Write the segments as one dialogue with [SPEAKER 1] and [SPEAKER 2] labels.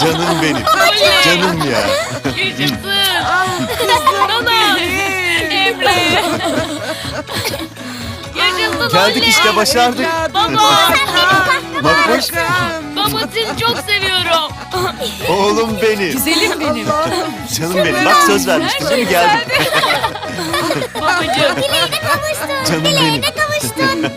[SPEAKER 1] Canım benim. Canım ya.
[SPEAKER 2] Yaşasın. Nana. Emre. Yaşasın
[SPEAKER 1] Geldik işte başardık.
[SPEAKER 2] Baba.
[SPEAKER 1] Makbuş.
[SPEAKER 2] Baba seni çok seviyorum.
[SPEAKER 1] Oğlum benim.
[SPEAKER 2] Güzelim benim.
[SPEAKER 1] Canım benim. Bak söz vermiştim değil mi? Geldim.
[SPEAKER 2] Babacığım.
[SPEAKER 3] Dileğine kavuştun.
[SPEAKER 1] Canım
[SPEAKER 3] Dileğine
[SPEAKER 1] benim.
[SPEAKER 3] kavuştun.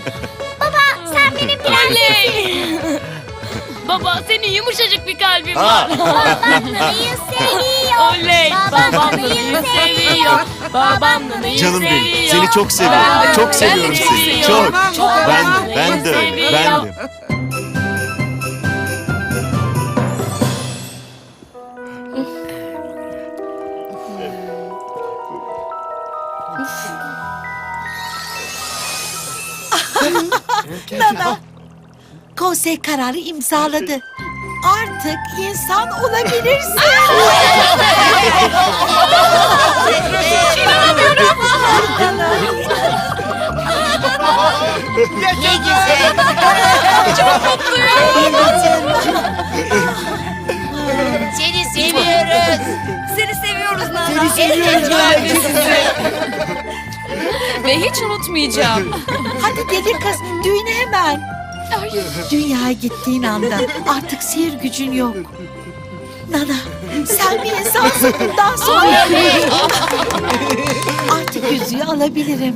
[SPEAKER 3] Baba
[SPEAKER 2] senin yumuşacık bir kalbin var.
[SPEAKER 3] Nana'yı seviyor.
[SPEAKER 2] Oley.
[SPEAKER 3] Babam
[SPEAKER 2] Babam
[SPEAKER 3] Nana'yı
[SPEAKER 2] seviyor. Babam Nana'yı
[SPEAKER 1] Canım
[SPEAKER 2] seviyor.
[SPEAKER 1] benim. Seni çok seviyorum.
[SPEAKER 2] Ben de-
[SPEAKER 1] Çok
[SPEAKER 2] ben de
[SPEAKER 1] seviyorum seni. Çok.
[SPEAKER 2] Çok.
[SPEAKER 1] Ben
[SPEAKER 2] Babam
[SPEAKER 1] de. Ben de öyle. Ben de.
[SPEAKER 4] Nana. Konsey kararı imzaladı. Artık insan olabilirsin.
[SPEAKER 3] Ne güzel. Seni seviyoruz.
[SPEAKER 2] Seni seviyoruz Nana.
[SPEAKER 3] Seni seviyoruz.
[SPEAKER 2] Ve hiç unutmayacağım.
[SPEAKER 4] Hadi deli kız düğüne hemen. Dünyaya gittiğin anda artık sihir gücün yok. Nana sen bir insansın bundan sonra. artık yüzüğü alabilirim.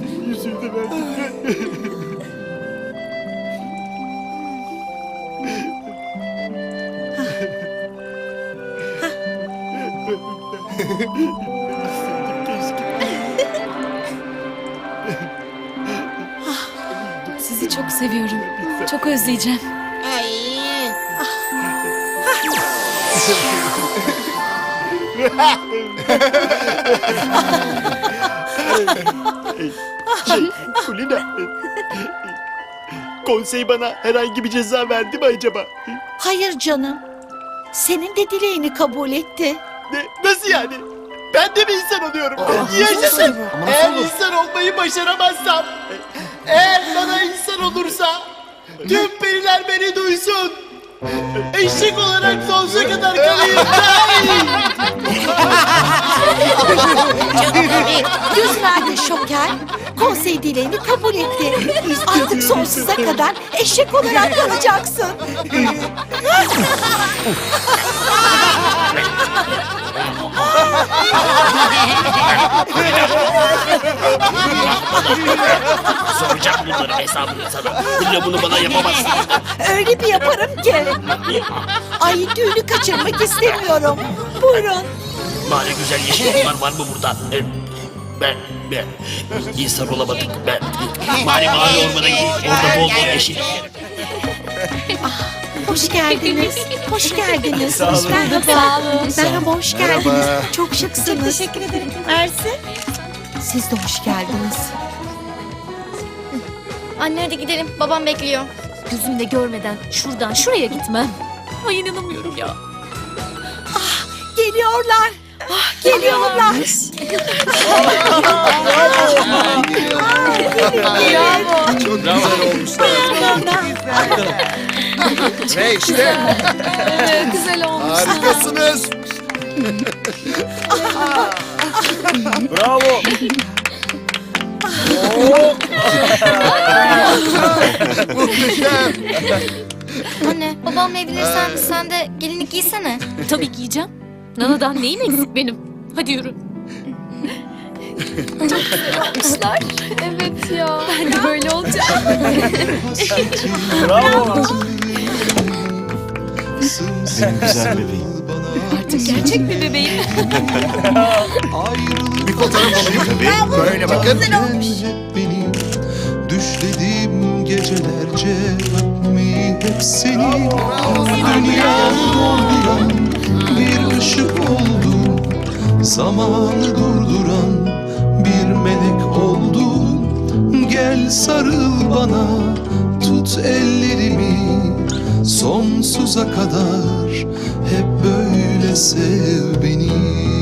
[SPEAKER 2] Sizi çok seviyorum. Çok özleyeceğim.
[SPEAKER 3] Ay.
[SPEAKER 5] Kulina. Konsey bana herhangi bir ceza verdi mi acaba?
[SPEAKER 4] Hayır canım. Senin de dileğini kabul etti.
[SPEAKER 5] Ne, nasıl yani? Ben de mi insan oluyorum? Yaşasın. Eğer insan olmayı başaramazsam, eğer bana insan olursa, tüm periler beni duysun. Eşek olarak sonsuza kadar kalayım.
[SPEAKER 4] Yüz verdi şoker. Konsey dileğini kabul etti. Artık sonsuza kadar eşek olarak kalacaksın.
[SPEAKER 5] Soracağım bunların hesabını sana. Kulina bunu bana yapamazsın.
[SPEAKER 4] Öyle bir yaparım ki. Ay düğünü kaçırmak istemiyorum. Buyurun.
[SPEAKER 5] Bari güzel yeşil var var mı burada? Ee, Ben, ben insan olamadık. Ben bari mavi ormana gideyim. Orada bol bol yeşil.
[SPEAKER 4] Hoş geldiniz. Hoş geldiniz.
[SPEAKER 1] Sağ olun.
[SPEAKER 4] Merhaba. Merhaba, hoş geldiniz.
[SPEAKER 1] Merhaba.
[SPEAKER 4] Çok şıksınız. teşekkür ederim. Mersi. Siz de hoş geldiniz.
[SPEAKER 3] Anne hadi gidelim. Babam bekliyor.
[SPEAKER 2] Gözümle görmeden şuradan şuraya gitmem. Ay inanamıyorum ya.
[SPEAKER 4] Geliyorlar. Geliyorlar.
[SPEAKER 6] Ve işte
[SPEAKER 2] Güzel olmuş.
[SPEAKER 6] harikasınız.
[SPEAKER 5] Bravo.
[SPEAKER 6] Muhteşem.
[SPEAKER 3] Anne babamla evlenirsen sen de gelinlik giysene.
[SPEAKER 2] Tabii giyeceğim. Nana'dan neyim eksik benim? Hadi yürü. Yapmışlar. Evet ya. Ben de böyle olacağım.
[SPEAKER 5] Bravo.
[SPEAKER 1] Benim güzel bebeğim.
[SPEAKER 2] Artık gerçek bir bebeğim.
[SPEAKER 1] Bir fotoğraf alayım. Tabii.
[SPEAKER 6] Böyle bakın.
[SPEAKER 7] benim Düşlediğim gecelerce öpmeyi hep seni Dünyamı dolduran bir ışık oldun Zamanı durduran bir melek oldun Gel sarıl bana tut ellerimi Sonsuza kadar hep böyle sev beni.